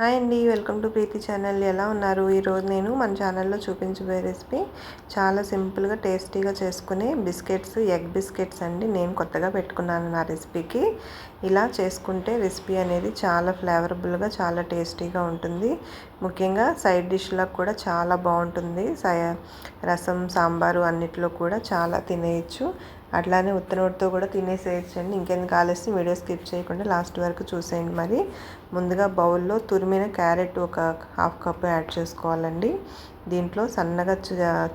Hi అండి welcome to Preethi channel. ఎలా ఉన్నారు? ఈరోజు నేను మన ఛానల్లో చూపించబోయే రెసిపీ చాలా సింపుల్గా టేస్టీగా చేసుకునే బిస్కెట్స్ ఎగ్ బిస్కెట్స్ అండి. నేను కొత్తగా పెట్టుకున్నాను నా రెసిపీకి. ఇలా చేసుకుంటే రెసిపీ అనేది చాలా ఫ్లేవరబుల్గా చాలా టేస్టీగా ఉంటుంది. ముఖ్యంగా సైడ్ డిష్లకు కూడా చాలా బాగుంటుంది. రసం సాంబారు అన్నిట్లో కూడా చాలా తినేయచ్చు. అట్లానే ఉత్తనోటితో కూడా తినేసేయచ్చండి. ఇంకెందుకు ఆలస్యం వీడియో స్కిప్ చేయకుండా లాస్ట్ వరకు చూసేయండి మరి. ముందుగా బౌల్లో తురిమిన క్యారెట్ ఒక హాఫ్ కప్ యాడ్ చేసుకోవాలండి. దీంట్లో సన్నగా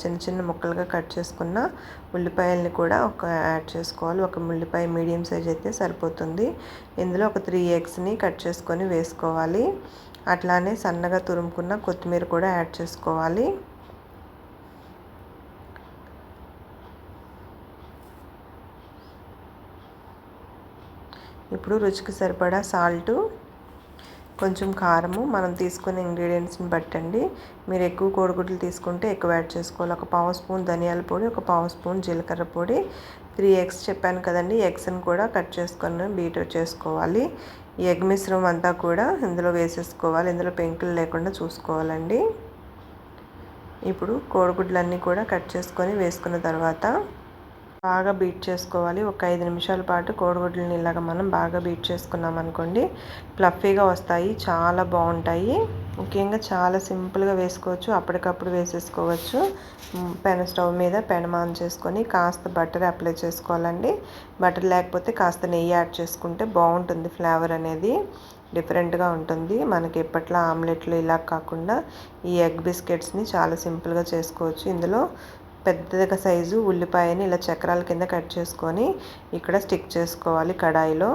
చిన్న చిన్న ముక్కలుగా కట్ చేసుకున్న ఉల్లిపాయల్ని కూడా ఒక యాడ్ చేసుకోవాలి. ఒక ఉల్లిపాయ మీడియం సైజ్ అయితే సరిపోతుంది. ఇందులో ఒక త్రీ ఎగ్స్ని కట్ చేసుకొని వేసుకోవాలి. అట్లానే సన్నగా తురుముకున్న కొత్తిమీర కూడా యాడ్ చేసుకోవాలి. ఇప్పుడు రుచికి సరిపడా సాల్టు కొంచెం కారము. మనం తీసుకునే ఇంగ్రీడియంట్స్ని బట్టండి. మీరు ఎక్కువ కోడిగుడ్లు తీసుకుంటే ఎక్కువ యాడ్ చేసుకోవాలి. ఒక పావు స్పూన్ ధనియాల పొడి ఒక పావు స్పూన్ జీలకర్ర పొడి. త్రీ ఎగ్స్ చెప్పాను కదండి. ఎగ్స్ని కూడా కట్ చేసుకొని బీట్ చేసుకోవాలి. ఈ ఎగ్ మిశ్రమం అంతా కూడా ఇందులో వేసేసుకోవాలి. ఇందులో పెంకులు లేకుండా చూసుకోవాలండి. ఇప్పుడు కోడిగుడ్లన్నీ కూడా కట్ చేసుకొని వేసుకున్న తర్వాత బాగా బీట్ చేసుకోవాలి. ఒక ఐదు నిమిషాల పాటు కోడిగుడ్లని ఇలాగ మనం బాగా బీట్ చేసుకున్నాం అనుకోండి. ఫ్లఫీగా వస్తాయి. చాలా బాగుంటాయి. ముఖ్యంగా చాలా సింపుల్గా వేసుకోవచ్చు. అప్పటికప్పుడు వేసేసుకోవచ్చు. పెన స్టవ్ మీద పెన ఆన్ చేసుకొని కాస్త బటర్ అప్లై చేసుకోవాలండి. బటర్ లేకపోతే కాస్త నెయ్యి యాడ్ చేసుకుంటే బాగుంటుంది ఫ్లేవర్ అనేది. డిఫరెంట్గా ఉంటుంది. మనకి ఎప్పట్లో ఆమ్లెట్లు ఇలా కాకుండా ఈ ఎగ్ బిస్కెట్స్ని చాలా సింపుల్గా చేసుకోవచ్చు. ఇందులో పెద్దగా సైజు ఉల్లిపాయని ఇలా చక్రాల కింద కట్ చేసుకొని ఇక్కడ స్టిక్ చేసుకోవాలి కడాయిలో.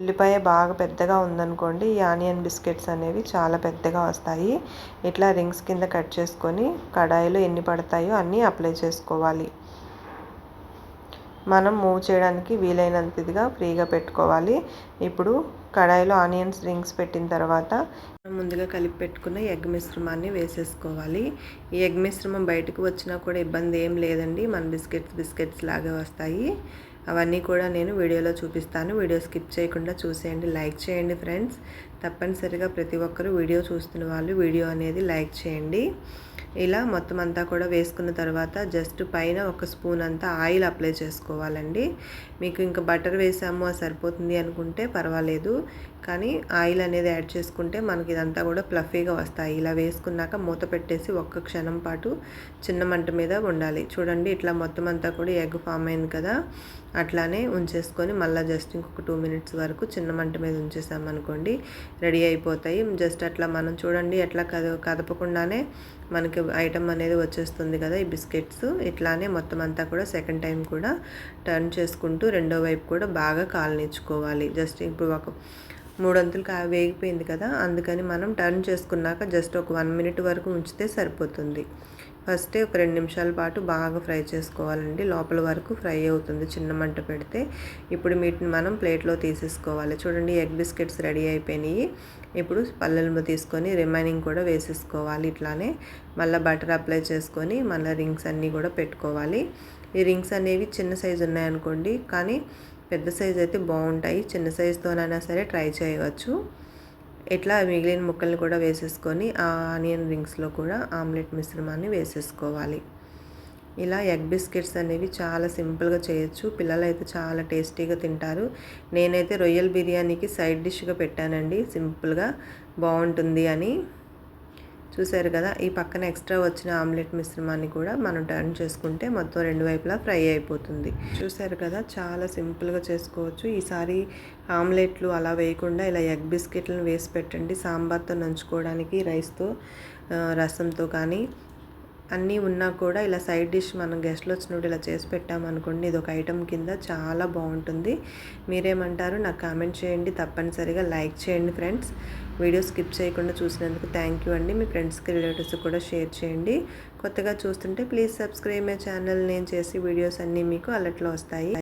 ఉల్లిపాయ బాగా పెద్దగా ఉందనుకోండి ఈ ఆనియన్ బిస్కెట్స్ అనేవి చాలా పెద్దగా వస్తాయి. ఇట్లా రింగ్స్ కింద కట్ చేసుకొని కడాయిలో ఎన్ని పడతాయో అన్నీ అప్లై చేసుకోవాలి. మనం మూవ్ చేయడానికి వీలైనంత ఇదిగా ఫ్రీగా పెట్టుకోవాలి. ఇప్పుడు కడాయిలో ఆనియన్స్ రింగ్స్ పెట్టిన తర్వాత ముందుగా కలిపి పెట్టుకున్న ఎగ్ మిశ్రమాన్ని వేసేసుకోవాలి. ఈ ఎగ్ మిశ్రమం బయటకు వచ్చినా కూడా ఇబ్బంది ఏం లేదండి. మన బిస్కెట్స్ బిస్కెట్స్ లాగే వస్తాయి. అవన్నీ కూడా నేను వీడియోలో చూపిస్తాను. వీడియో స్కిప్ చేయకుండా చూసేయండి. లైక్ చేయండి ఫ్రెండ్స్. తప్పనిసరిగా ప్రతి ఒక్కరూ వీడియో చూస్తున్న వాళ్ళు వీడియో అనేది లైక్ చేయండి. ఇలా మొత్తం అంతా కూడా వేసుకున్న తర్వాత జస్ట్ పైన ఒక స్పూన్ అంతా ఆయిల్ అప్లై చేసుకోవాలండి. మీకు ఇంకా బటర్ వేసాము అది సరిపోతుంది అనుకుంటే పర్వాలేదు. కానీ ఆయిల్ అనేది యాడ్ చేసుకుంటే మనకి ఇదంతా కూడా ప్లఫీగా వస్తాయి. ఇలా వేసుకున్నాక మూత పెట్టేసి ఒక్క క్షణం పాటు చిన్న మంట మీద ఉండాలి. చూడండి ఇట్లా మొత్తం అంతా కూడా ఎగ్ ఫామ్ అయింది కదా. అట్లానే ఉంచేసుకొని మళ్ళీ జస్ట్ ఇంకొక టూ మినిట్స్ వరకు చిన్న మంట మీద ఉంచేసామనుకోండి రెడీ అయిపోతాయి. జస్ట్ అట్లా మనం చూడండి ఎట్లా కద కదపకుండానే మనకి ఐటమ్ అనేది వచ్చేస్తుంది కదా ఈ బిస్కెట్స్. ఇట్లానే మొత్తం అంతా కూడా సెకండ్ టైం కూడా టర్న్ చేసుకుంటూ రెండో వైపు కూడా బాగా కాలనిచ్చుకోవాలి. జస్ట్ ఇప్పుడు ఒక మూడొంతులు కా వేగిపోయింది కదా అందుకని మనం టర్న్ చేసుకున్నాక జస్ట్ ఒక వన్ మినిట్ వరకు ఉంచితే సరిపోతుంది. ఫస్ట్ ఒక రెండు నిమిషాల పాటు బాగా ఫ్రై చేసుకోవాలండి. లోపల వరకు ఫ్రై అవుతుంది. చిన్న మంట పెడితే ఇప్పుడు వీటిని మనం ప్లేట్లో తీసేసుకోవాలి. చూడండి ఎగ్ బిస్కెట్స్ రెడీ అయిపోయినాయి. ఇప్పుడు పల్లెలు తీసుకొని రిమైనింగ్ కూడా వేసేసుకోవాలి ఇట్లానే. మళ్ళీ బటర్ అప్లై చేసుకొని మళ్ళీ రింగ్స్ అన్నీ కూడా పెట్టుకోవాలి. ఈ రింగ్స్ అనేవి చిన్న సైజు ఉన్నాయనుకోండి కానీ పెద్ద సైజు అయితే బాగుంటాయి. చిన్న సైజుతోనైనా సరే ట్రై చేయవచ్చు. ఇట్లా మిగిలిన ముక్కల్ని కూడా వేసేసుకొని ఆ ఆనియన్ రింగ్స్లో కూడా ఆమ్లెట్ మిశ్రమాన్ని వేసేసుకోవాలి. ఇలా ఎగ్ బిస్కెట్స్ అనేవి చాలా సింపుల్గా చేయొచ్చు. పిల్లలు అయితే చాలా టేస్టీగా తింటారు. నేనైతే రొయ్యల బిర్యానీకి సైడ్ డిష్గా పెట్టానండి. సింపుల్గా బాగుంటుంది అని. చూసారు కదా ఈ పక్కన ఎక్స్ట్రా వచ్చిన ఆమ్లెట్ మిశ్రమాన్ని కూడా మనం టర్న్ చేసుకుంటే మొత్తం రెండు వైపులా ఫ్రై అయిపోతుంది. చూసారు కదా చాలా సింపుల్గా చేసుకోవచ్చు. ఈసారి ఆమ్లెట్లు అలా వేయకుండా ఇలా ఎగ్ బిస్కెట్లను వేసి పెట్టండి. సాంబార్తో నంచుకోవడానికి రైస్తో రసంతో కానీ అన్నీ ఉన్నా కూడా ఇలా సైడ్ డిష్ మనం గెస్ట్లు వచ్చినప్పుడు ఇలా చేసి పెట్టామనుకోండి ఇది ఒక ఐటెం కింద చాలా బాగుంటుంది. మీరేమంటారు నాకు కామెంట్ చేయండి తప్పనిసరిగా లైక్ చేయండి ఫ్రెండ్స్. వీడియో స్కిప్ చేయకుండా చూసినందుకు థ్యాంక్ యూ అండి. మీ ఫ్రెండ్స్కి రిలేటివ్స్ కూడా షేర్ చేయండి. కొత్తగా చూస్తుంటే ప్లీజ్ సబ్స్క్రైబ్ మై ఛానల్. నేను చేసి వీడియోస్ అన్నీ మీకు అలర్ట్లో వస్తాయి.